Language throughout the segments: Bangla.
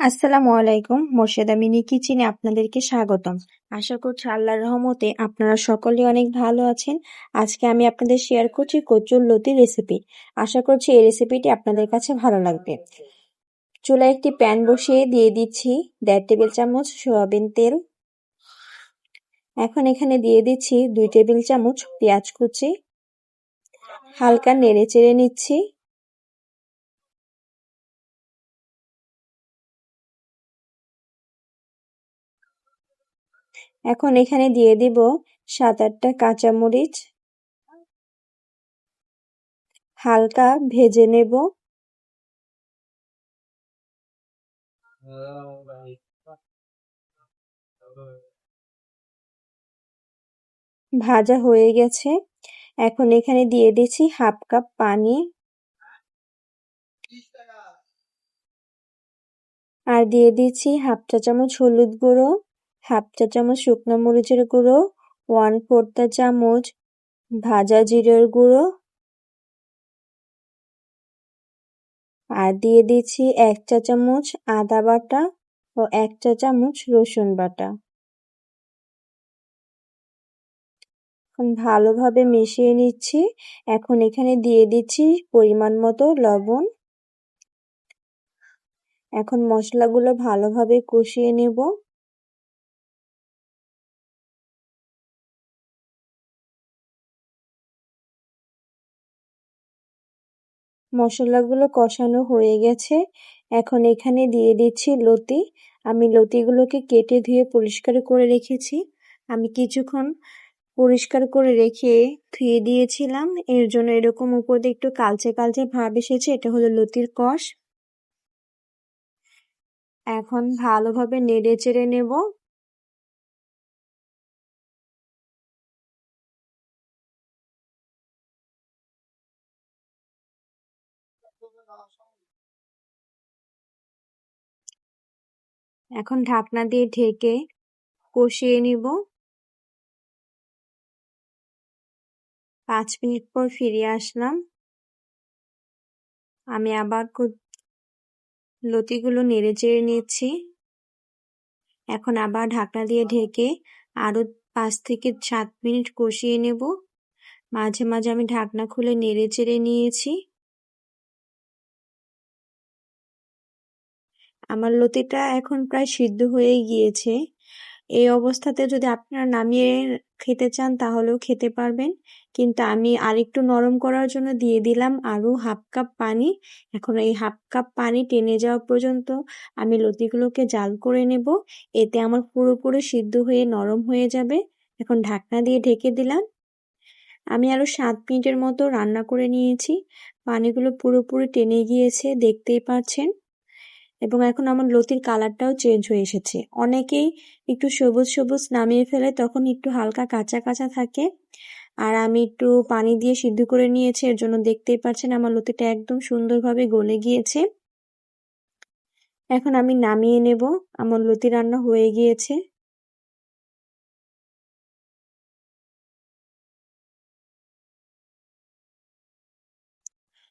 আসসালামু আলাইকুম, মোর্শেদা মিনি কিচেনে আপনাদেরকে স্বাগতম। আশা করছি আল্লাহর রহমতে আপনারা সকলে অনেক ভালো আছেন। আজকে আমি আপনাদের শেয়ার করছি কচুর লতি রেসিপি আশা করছি এই রেসিপিটি আপনাদের কাছে ভালো লাগবে। চুলায় একটি প্যান বসিয়ে দিয়ে দিচ্ছি দেড় টেবিল চামচ সোয়াবিন তেল। এখন এখানে দিয়ে দিচ্ছি দুই টেবিল চামচ পেঁয়াজ কুচি। হালকা নেড়ে চেড়ে নিচ্ছি। এখন এখানে দিয়ে দিব সাত আটটা কাঁচামরিচ। হালকা ভেজে নেব। ভাজা হয়ে গেছে। এখন এখানে দিয়ে দিচ্ছি হাফ কাপ পানি। আর দিয়ে দিচ্ছি হাফ চা চামচ হলুদ গুঁড়ো। হাফ চা চামচ শুকনো মরিচের গুঁড়ো ওয়ান ফোর্থ চামচ ভাজা জিরের গুঁড়ো। আর দিয়ে দিচ্ছি এক চা চামচ আদা বাটা ও এক চা চামচ রসুন বাটা। এখন ভালোভাবে মিশিয়ে নিচ্ছি। এখন এখানে দিয়ে দিচ্ছি পরিমাণ মতো লবণ। এখন মশলাগুলো ভালোভাবে কষিয়ে নেব। মশলাগুলো কষানো হয়ে গেছে। এখন এখানে দিয়ে দিচ্ছি লতি। আমি লতিগুলোকে কেটে ধুয়ে পরিষ্কার করে রেখেছি। আমি কিছুক্ষণ পরিষ্কার করে রেখে ধুয়ে দিয়েছিলাম। এর জন্য এরকম উপরে একটু কালচে কালচে ভাব এসেছে। এটা হলো লতির কষ। এখন ভালোভাবে নেড়ে চেড়ে নেব। এখন ঢাকনা দিয়ে ঢেকে কষিয়ে নিব। পাঁচ মিনিট পর ফিরে আসলাম। আমি আবার লতিগুলো নেড়ে চেড়ে নিচ্ছি। এখন আবার ঢাকনা দিয়ে ঢেকে আরও পাঁচ থেকে সাত মিনিট কষিয়ে নেব। মাঝে মাঝে আমি ঢাকনা খুলে নেড়ে চেড়ে নিয়েছি। আমার লতিটা এখন প্রায় সিদ্ধ হয়ে গিয়েছে। এই অবস্থাতে যদি আপনারা নামিয়ে খেতে চান তাহলেও খেতে পারবেন। কিন্তু আমি আরেকটু নরম করার জন্য দিয়ে দিলাম আরও হাফ কাপ পানি। এখন এই হাফ কাপ পানি টেনে যাওয়া পর্যন্ত আমি লতিগুলোকে জাল করে নেব। এতে আমার পুরোপুরি সিদ্ধ হয়ে নরম হয়ে যাবে। এখন ঢাকনা দিয়ে ঢেকে দিলাম। আমি আরও সাত মিনিটের মতো রান্না করে নিয়েছি। পানিগুলো পুরোপুরি টেনে গিয়েছে, দেখতেই পাচ্ছেন। এবং এখন আমার লতির কালারটাও চেঞ্জ হয়ে এসেছে। অনেকেই একটু সবুজ সবুজ নামিয়ে ফেলে, তখন একটু হালকা কাঁচা কাঁচা থাকে। আর আমি একটু পানি দিয়ে সিদ্ধ করে নিয়েছি, এর জন্য দেখতেই পাচ্ছেন আমার লতিটা একদম সুন্দরভাবে গলে গিয়েছে। এখন আমি নামিয়ে নেব, আমার লতি রান্না হয়ে গিয়েছে।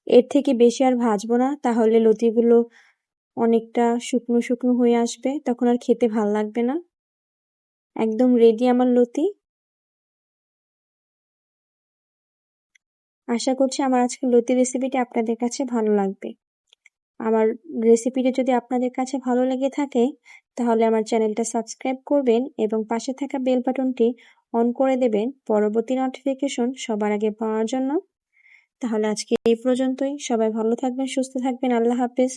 এর থেকে বেশি আর ভাজবো না, তাহলে লতিগুলো অনেকটা শুকনো শুকনো হয়ে আসবে, তখন আর খেতে ভালো লাগবে না। একদম রেডি আমার লতি। আশা করছি আমার আজকের লতি রেসিপিটি আপনাদের কাছে ভালো লাগবে। আমার রেসিপিটি যদি আপনাদের কাছে ভালো লেগে থাকে, তাহলে আমার চ্যানেলটা সাবস্ক্রাইব করবেন এবং পাশে থাকা বেল বাটনটি অন করে দেবেন পরবর্তী নোটিফিকেশন সবার আগে পাওয়ার জন্য। তাহলে আজকে এই পর্যন্তই। সবাই ভালো থাকবেন, সুস্থ থাকবেন। আল্লাহ হাফেজ।